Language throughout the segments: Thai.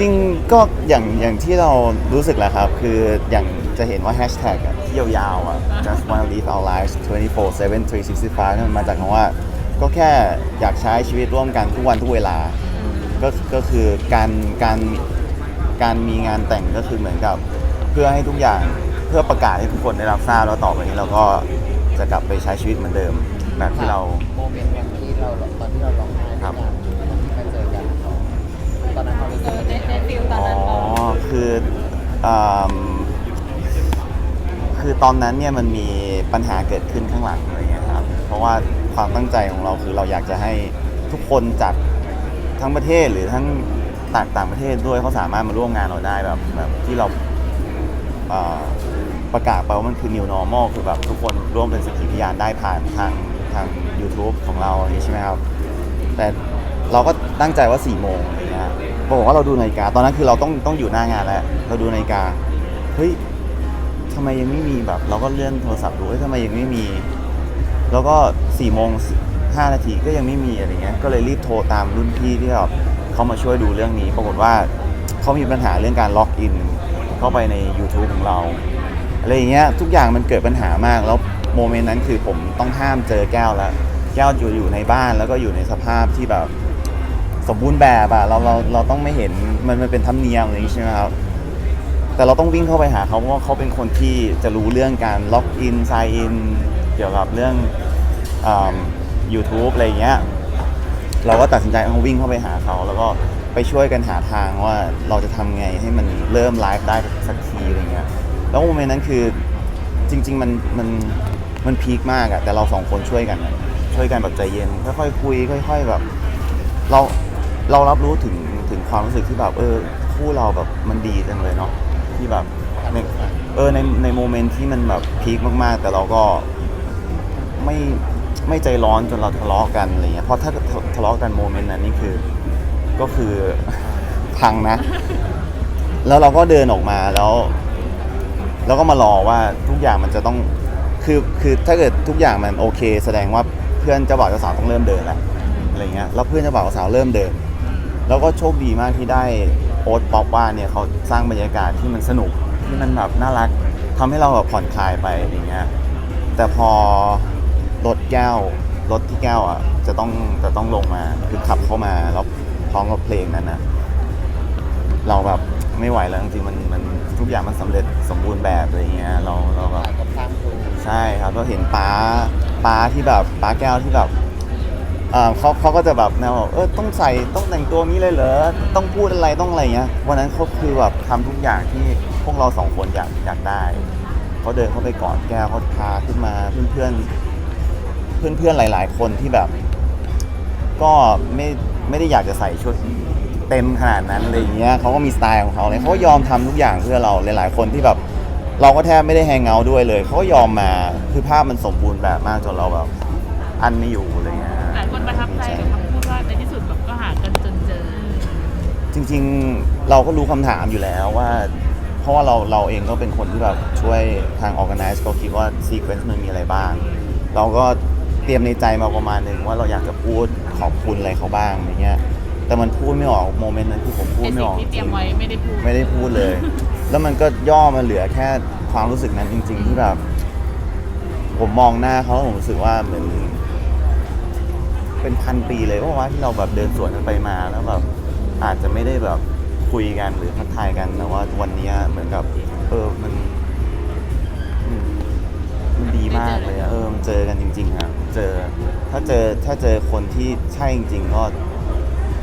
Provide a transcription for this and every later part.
ริงๆก็อย่างอย่างที่เรารู้สึกแหละครับ คืออย่างจะเห็นว่าแฮชแท็กที่ยาวๆอะ just wanna live our lives 24/7 365นั่นมันมาจากคำว่า ก็แค่อยากใช้ชีวิตร่วมกันทุกวันทุกเวลา ก็ก็คือการการการมีงานแต่งก็คือเหมือนกับ เพื่อให้ทุกอย่างเพื่อประกาศให้ทุกคนได้รับทราบแล้วต่อไปนี้เราก็จะกลับไปใช้ชีวิตเหมือนเดิม แบบที่เราโมเมนต์วันที่เราตอนที่เราร้องไห้ครับ กันที่มาเจอกัน ตอนนั้นความรู้สึกในในฟิลตอนอ๋อนั้นคืออืมคือตอนนั้นเนี่ยมันมีปัญหาเกิดขึ้นข้างหลังอะไรเงี้ยครับ เพราะว่าความตั้งใจของเราคือเราอยากจะให้ทุกคนจากทั้งประเทศหรือทั้งต่างต่างประเทศด้วยเขาสามารถมาร่วมงานเราได้แบบแบบที่เราเอ่อประกาศไปว่ามันคือ new normal คือแบบทุกคนร่วมเป็นสักขีพยานได้ผ่านทางทาง YouTube ของเราอย่างนี้ใช่ไหมครับ แต่ เราก็ตั้งใจว่า4ี่โมงอะไรเงี้ยบอกว่าเราดูนาฬิกา ตอนนั้นคือเราต้องต้องอยู่หน้างานแล้ว เราดูนาฬิกา เฮ้ยทำไมยังไม่มีแบบ เราก็เลื่อนโทรศัพท์ดูเฮ้ยทำไมยังไม่มี แล้วก็4ี่โมงห้านาทีก็ยังไม่มีอะไรเงี้ย ก็เลยรีบโทรตามรุ่นพี่ที่แบบเขามาช่วยดูเรื่องนี้ ปรากฏว่าเขามีปัญหาเรื่องการล็อกอินเข้าไปใน YouTube ของเราอะไรอย่างเงี้ยทุกอย่างมันเกิดปัญหามากแล้วโมเมนต์นั้นคือผมต้องห้ามเจอแก้วแล้ว แก้วอยู่อยู่ในบ้านแล้วก็อยู่ในสภาพที่แบบ สมบูรณ์แบบอะเราเราเราต้องไม่เห็นมันมันเป็นธรรมเนียมอะไรอย่างงี้ใช่ไหมครับแต่เราต้องวิ่งเข้าไปหาเขาเพราะว่าเขาเป็นคนที่จะรู้เรื่องการล็อกอินไซน์อินเกี่ยวกับเรื่องยูทูบอะไรเงี้ยเราก็ตัดสินใจเอาวิ่งเข้าไปหาเขา แล้วก็ไปช่วยกันหาทางว่าเราจะทำไงให้มันเริ่มไลฟ์ได้สักทีอะไรเงี้ยแล้วโมเมนต์นั้นคือจริง ๆ มันมันมันพีคมากอะแต่เราสองคนช่วยกัน ช่วยกันแบบใจเย็นค่อยๆคุย ค่อย ๆแบบ เรา เรารับรู้ถึงถึงความรู้สึกที่แบบเออคู่เราแบบมันดีจังเลยเนาะที่แบบในเออในในโมเมนต์ที่มันแบบพีคมากๆ แต่เราก็ไม่ไม่ใจร้อนจนเราทะเลาะกันอะไรเงี้ยเพราะถ้าทะเลาะกันโมเมนต์นั้นนี่คือก็คือพังนะ แล้วเราก็เดินออกมาแล้ว แล้วก็มารอว่าทุกอย่างมันจะต้องคือคือถ้าเกิดทุกอย่างมันโอเค แสดงว่าเพื่อนเจ้าบ่าวเจ้าสาวต้องเริ่มเดินแล้วอะไรเงี้ยแล้วเพื่อนเจ้าบ่าวเจ้าสาวเริ่มเดิน แล้วก็โชคดีมากที่ได้โอ๊ตป๊อปว่าเนี่ยเขาสร้างบรรยากาศที่มันสนุกที่มันแบบน่ารักทำให้เราแบบผ่อนคลายไปอะไรเงี้ยแต่พอรถแก้วรถที่แก้วอะจะต้องจะต้องลงมาคือขับเข้ามาแล้วพร้อมกับเพลงนั้นนะเราแบบไม่ไหวแล้วจริงๆมันมันทุกอย่างมันสำเร็จสมบูรณ์แบบอะไรเงี้ยเราเราแบบถ่ายกับตามดูใช่ครับก็เห็นป้าป้าที่แบบป้าแก้วที่แบบเออเขาเขาก็จะแบบแนวแบบเออต้องใส่ต้องแต่งตัวนี้เลยเหรอต้องพูดอะไรต้องอะไรเงี้ยวันนั้นเขาคือแบบทำทุกอย่างที่พวกเราสองคนอยากอยากได้เขาเดินเข้าไปกอดแก้วเขาพาขึ้นมาเพื่อนเพื่อนเพื่อนๆหลาย ๆ คนที่แบบ ก็ไม่ไม่ได้อยากจะใส่ชุดเต็มขนาดนั้นอะไรอย่างเงี้ยเขาก็มีสไตล์ของเขาเลยเขาก็ยอมทำทุกอย่างเพื่อเราหลาย ๆ คนที่แบบ เราก็แทบไม่ได้แฮงเอาท์ด้วยเลยเขาก็ยอมมาคือภาพมันสมบูรณ์แบบมากจนเราแบบ อันไม่อยู่อะไร จริงๆเราก็รู้คำถามอยู่แล้วว่า เพราะว่าเราเราเองก็เป็นคนที่แบบช่วยทาง organize ก็คิดว่าซีเควนซ์มันมีอะไรบ้าง เราก็เตรียมในใจมาประมาณหนึ่งว่าเราอยากจะพูดขอบคุณอะไรเขาบ้างอะไรเงี้ยแต่มันพูดไม่ออกโมเมนต์นั้นคือผมพูดในไม่สิ่องอกที่เตรียมไว้ไม่ได้พูดไม่ได้พูดเลย แล้วมันก็ย่อมาเหลือแค่ความรู้สึกนั้นจริง ๆ ที่แบบ ผมมองหน้าเขาแล้วผมรู้สึกว่าเหมือนเป็นพันปีเลยว่าว่าที่เราแบบเดินสวนกันไปมาแล้วแบบ อาจจะไม่ได้แบบคุยกันหรือทักทายกันแต่ว่าวันเนี้ยเหมือนกับ เออมันอืมมันดีมากเลยอะเออมันเจอกันจริงๆอะเจอ ถ้าเจอถ้าเจอคนที่ใช่จริงๆก็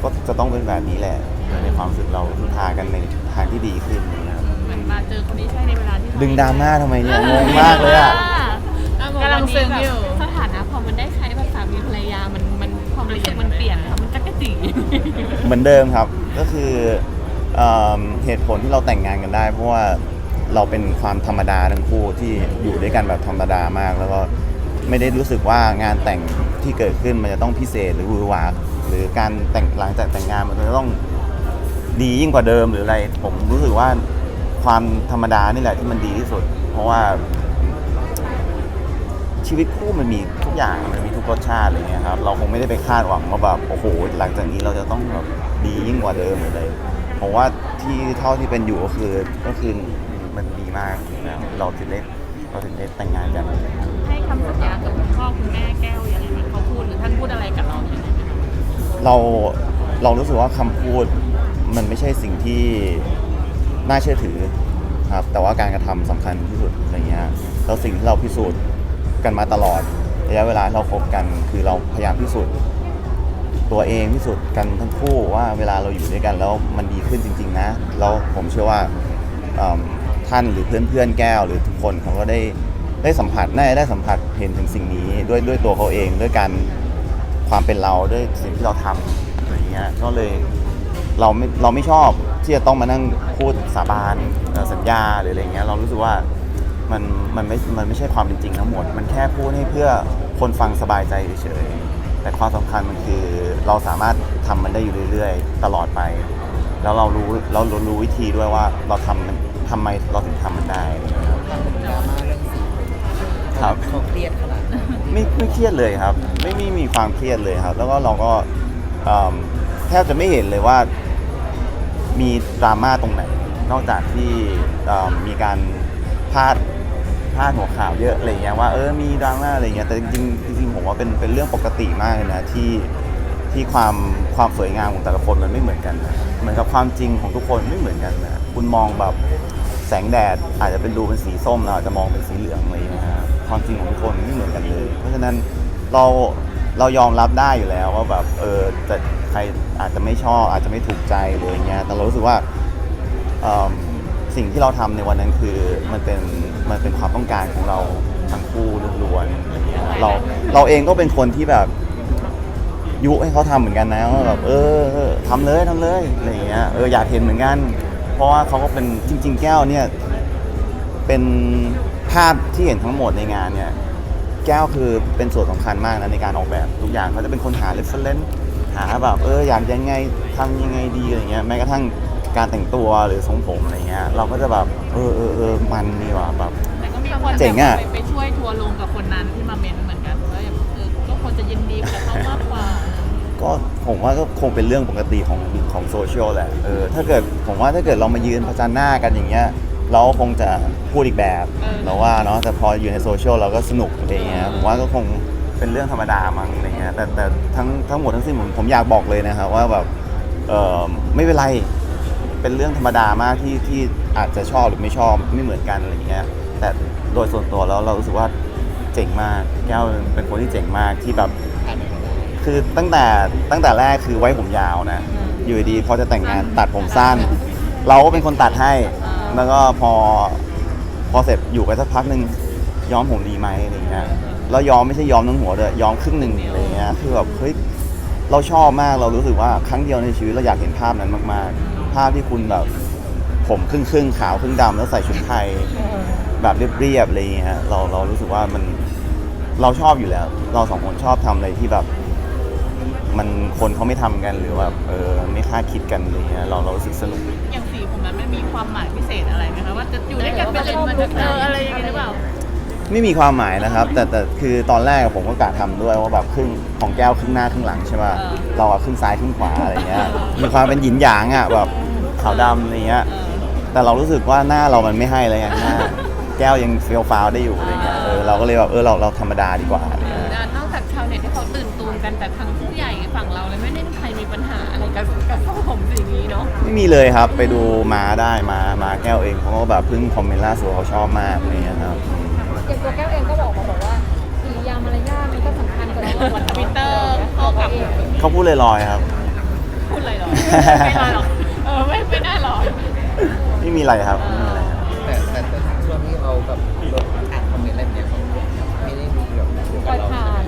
ก็จะต้องเป็นแบบนี้แหละ ในความรู้สึกเราคือพากันในทางที่ดีขึ้นอย่างเงี้ยครับเหมือนมาเจอคนนี้ใช่ในเวลาที่ดึงดราม่าทำไมเนี่ยงงมากเลยอะกำลังซึ้งอยู่สถานะพอมันได้ใช้แบบสามีภรรยามันมันความรู้สึกมันเปลี่ยนค่ะมันจักรจี เหมือนเดิมครับ ก็คือเอิ่มเหตุผลที่เราแต่งงานกันได้ เพราะว่าเราเป็นความธรรมดาทั้งคู่ที่อยู่ด้วยกันแบบธรรมดามาก แล้วก็ไม่ได้รู้สึกว่างานแต่งที่เกิดขึ้นมันจะต้องพิเศษหรือหวือหวาหรือการแต่งหลังจากแต่งงานมันจะต้องดียิ่งกว่าเดิมหรืออะไร ผมรู้สึกว่าความธรรมดานี่แหละที่มันดีที่สุด เพราะว่า ชีวิตคู่มันมี อย่างมันมีทุกรสชาติอะไรเงี้ยครับเราคงไม่ได้ไปคาดหวังว่าแบบโอ้โหหลังจากนี้เราจะต้องแบบดียิ่งกว่าเดิมหรืออะไรผมว่าที่เท่าที่เป็นอยู่ก็คือก็คือมันดีมากแล้วเราถึงได้เราถึงได้แต่งงานกันให้คำสัญญากับคุณพ่อคุณแม่แก้วยังไงบ้างเขาพูดหรือท่านพูดอะไรกับเราอย่างไรไหมคะเราเรารู้สึกว่าคำพูดมันไม่ใช่สิ่งที่น่าเชื่อถือครับแต่ว่าการกระทำสำคัญที่สุดอะไรเงี้ยแล้วสิ่งที่เราพิสูจน์กันมาตลอด ระยะเวลาเราคบกัน คือเราพยายามพิสูจน์ตัวเองพิสูจน์กันทั้งคู่ว่าเวลาเราอยู่ด้วยกันแล้วมันดีขึ้นจริง ๆ นะแล้วผมเชื่อว่าท่านหรือเพื่อนๆแก้วหรือทุกคนเขาก็ได้ได้สัมผัสน่าจะได้สัมผัสเห็นถึงสิ่งนี้ด้วยด้วยตัวเขาเองด้วยการความเป็นเราด้วยสิ่งที่เราทำอะไรเงี้ยก็เลยเราไม่เราไม่ชอบที่จะต้องมานั่งพูดสาบานสัญญาหรืออะไรเงี้ยเรารู้สึกว่ามันมันไม่มันไม่ใช่ความเป็นจริงทั้งหมด มันแค่พูดให้เพื่อ คนฟังสบายใจเฉยๆแต่ความสำคัญมันคือเราสามารถทำมันได้อยู่เรื่อย ๆ ตลอดไป แล้วเรารู้เราเรารู้วิธีด้วยว่าเราทำมันทำไมเราถึงทำมันได้ทำเป็นดราม่าเรื่องสีครับเขาเครียดขนาดนั้นไม่ไม่เครียดเลยครับ ไม่ไม่มีความเครียดเลยครับ แล้วก็เราก็เอิ่มแทบจะไม่เห็นเลยว่า มีดราม่าตรงไหน นอกจากที่เอิ่มมีการพาด พลาดหัวข่าวเยอะอะไรเงี้ยว่าเออมีดราม่าอะไรเงี้ยแต่จริงๆจริงๆผมว่าเป็นเป็นเรื่องปกติมากเลยนะที่ที่ความความสวยงามของแต่ละคนมันไม่เหมือนกันนะเหมือนกับความจริงของทุกคนไม่เหมือนกันนะคุณมองแบบแสงแดดอาจจะเป็นดูเป็นสีส้มเราอาจจะมองเป็นสีเหลืองอะไรอย่างเงี้ยครับความจริงของทุกคนไม่เหมือนกันเลย เพราะฉะนั้นเราเรายอมรับได้อยู่แล้วว่าแบบเออแต่ใครอาจจะไม่ชอบอาจจะไม่ถูกใจหรืออย่างเงี้ยแต่เรารู้สึกว่าเอิ่ม สิ่งที่เราทำในวันนั้นคือมันเป็นมันเป็นความต้องการของเราทั้งคู่ล้วนๆอะไรเงี้ยเราเราเองก็เป็นคนที่แบบยุให้เขาทำเหมือนกันนะว่าแบบเออเออทำเลยทำเลยอะไรเงี้ยเอออยากเห็นเหมือนกัน เพราะว่าเขาก็เป็นจริง ๆ แก้วเนี่ยเป็นภาพที่เห็นทั้งหมดในงานเนี่ยแก้วคือเป็นส่วนสำคัญมากนะในการออกแบบทุกอย่างเขาจะเป็นคนหา reference หาแบบเอออยากยังไงทำยังไงดีอะไรเงี้ยแม้กระทั่ง การแต่งตัวหรือทรงผมอะไรเงี้ยเราก็จะแบบเออเออเออมันนี่ว่ะแบบ แต่ก็มีคนเจ๋งอะแบบไปไปช่วยทัวร์ลงกับคนนั้นที่มาเมนเหมือนกันว่าแบบเออก็ควรจะยินดีกับเขามากกว่าก็ผมว่าก็คงเป็นเรื่องปกติของของโซเชียลแหละเออถ้าเกิดผมว่าถ้าเกิดเรามายืนประจันหน้ากันอย่างเงี้ยเราก็คงจะพูดอีกแบบเออเราว่าเนาะแต่พออยู่ในโซเชียลเราก็สนุกอะไรเงี้ยผมว่าก็คงเป็นเรื่องธรรมดามั้งอะไรเงี้ยแต่แต่ทั้งทั้งหมดทั้งสิ้นผมผมอยากบอกเลยนะครับว่าแบบเออไม่เป็นไร เป็นเรื่องธรรมดามากที่ที่อาจจะชอบหรือไม่ชอบไม่เหมือนกันอะไรอย่างเงี้ยแต่โดยส่วนตัวแล้วเรารู้สึกว่าเจ๋งมากแก้วเป็นคนที่เจ๋งมากที่แบบ คือตั้งแต่ตั้งแต่แรกคือไว้ผมยาวนะ อยู่ดีๆพอจะแต่งงานตัดผมสั้น เราก็เป็นคนตัดให้ แล้วก็พอพอเสร็จอยู่ไปสักพักหนึ่งย้อมผมดีไหมอะไรเงี้ยแล้วย้อมไม่ใช่ย้อมทั้งหัวด้วยย้อมครึ่งหนึ่งอะไรเงี้ยคือแบบเฮ้ยเราชอบมากเรารู้สึกว่าครั้งเดียวในชีวิตเราอยากเห็นภาพนั้นมาก ๆ ภาพที่คุณแบบผมครึ่งครึ่งๆขาวครึ่งดำแล้วใส่ชุดไทยแบบเรียบๆอะไรเงี้ยเราเรารู้สึกว่ามันเราชอบอยู่แล้ว เราสองคนชอบทำอะไรที่แบบ มันคนเขาไม่ทำกันหรือแบบเออไม่คาดคิดกันอะไรเงี้ยเราเรารู้สึกสนุกอย่างสีผมนั้นไม่มีความหมายพิเศษอะไรไหมคะว่าจะอยู่ด้วยกันเป็นจนมันเอออะไรอย่างเงี้ยหรือเปล่าไม่มีความหมายนะครับ แต่แต่คือตอนแรกผมก็กะทำด้วยว่าแบบครึ่งของแก้วครึ่งหน้าครึ่งหลังใช่ป่ะเออเราอะครึ่งซ้ายครึ่งขวาอะไรเงี้ยมีความเป็นหยินหยางอะแบบ ขาวดำอะไรเงี้ยเออแต่เรารู้สึกว่าหน้าเรามันไม่ให้เลยไงหน้าแก้วยังเฟียวฟาวได้อยู่อะไรเงี้ยเออเราก็เลยแบบเออเราเราธรรมดาดีกว่าอะไรเงี้ยนอกจากชาวเน็ตที่เขาตื่นตูมกันแต่ทางผู้ใหญ่ฝั่งเราเลยไม่ได้มีใครมีปัญหาอะไรกับกับทรงผมสีนี้เนาะไม่มีเลยครับไปดูมาได้มามาแก้วเองเขาก็แบบเพิ่งคอมเมนต์ล่าสุดเขาชอบมากอะไรเงี้ยครับอย่างตัวแก้วเองก็บอกมาบอกว่ากิริยามารยาทมันก็สำคัญกับเราวันทวิตเตอร์เข้ากับเองเขาพูดลอยๆครับพูดอะไรหรอไม่ได้หรอกเออ ไม่ไม่ได้หรอกไม่มีอะไรครับไม่มีอะไรครับแต่แต่ช่วงที่เราแบบอ่านคอมเมนต์อะไรแบบเนี้ยเขาไม่ได้มีแบบคุยปกัล่บยเราผ่าน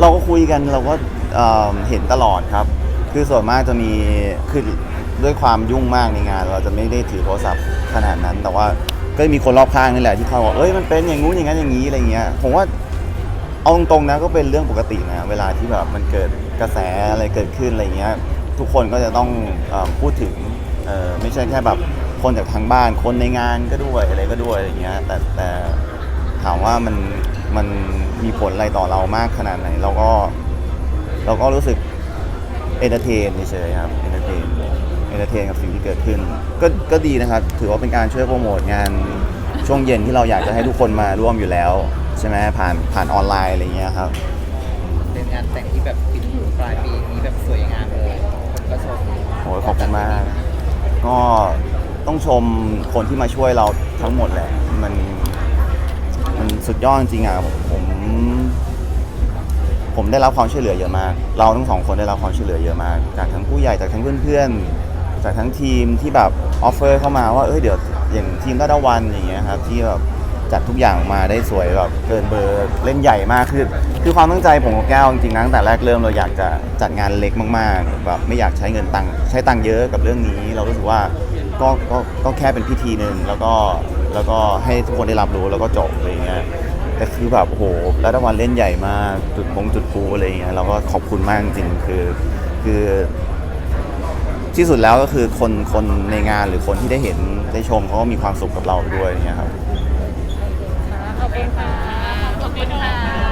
เราก็คุยกันเราก็เอ่อเห็นตลอดครับ คือส่วนมากจะมีคือด้วยความยุ่งมากในงาน เราจะไม่ได้ถือโทรศัพท์ขนาดนั้น แต่ว่าก็มีคนรอบข้างนี่แหละที่เขาบอกเอ้ยมันเป็นอย่างงู้นอย่างนั้นอย่างนี้อะไรเงี้ยผมว่าเอาตรงๆนะก็เป็นเรื่องปกตินะเวลาที่แบบมันเกิดกระแสอะไรเกิดขึ้นอะไรเงี้ยทุกคนก็จะต้องเออพูดถึง เออไม่ใช่แค่แบบคนจากทางบ้านคนในงานก็ด้วยอะไรก็ด้วยอะไรเงี้ยแต่แต่ถามว่ามันมันมีผลอะไรต่อเรามากขนาดไหน เราก็เราก็รู้สึกเอนเตอร์เทนเฉยๆครับเอนเตอร์เทนเอนเตอร์เทนกับสิ่งที่เกิดขึ้น ก็ก็ดีนะครับ ถือว่าเป็นการช่วยโปรโมทงานช่วงเย็นที่เราอยากจะให้ทุกคนมาร่วมอยู่แล้ว ใช่ไหมผ่านผ่านออนไลน์อะไรอย่างเงี้ยครับเป็นงานแต่งที่แบบปิดปลายปีนี้แบบสวยงามเลยคนก็ชมโอ้ยขอบคุณมาก ก็ต้องชมคนที่มาช่วยเราทั้งหมดแหละ มันมันสุดยอดจริงๆอะผมผมได้รับความช่วยเหลือเยอะมาก เราทั้งสองคนได้รับความช่วยเหลือเยอะมาก จากทั้งผู้ใหญ่จากทั้งเพื่อนๆ จากทั้งทีมที่แบบออฟเฟอร์เข้ามาว่า เอ้ยเดี๋ยวอย่างทีมด้าวันอย่างเงี้ยครับที่แบบ จัดทุกอย่างมาได้สวยแบบเกินเบอร์เล่นใหญ่มากคือคือความตั้งใจผมกับแก้วจริงๆนะตั้งแต่แรกเริ่มเราอยากจะจัดงานเล็กมากๆแบบไม่อยากใช้เงินตังค์ใช้ตังค์เยอะกับเรื่องนี้ เรารู้สึกว่าก็ก็ก็แค่เป็นพิธีหนึ่งแล้วก็แล้วก็ให้ทุกคนได้รับรู้แล้วก็จบอะไรเงี้ยแต่คือแบบโอ้โหแล้วตะวันเล่นใหญ่มากจุดพงจุดปูอะไรเงี้ยเราก็ขอบคุณมากจริงคือคือที่สุดแล้วก็คือคนคนในงานหรือคนที่ได้เห็นได้ชมเขาก็มีความสุขกับเราด้วยเงี้ยครับ ค่ะขอบคุณค่ะ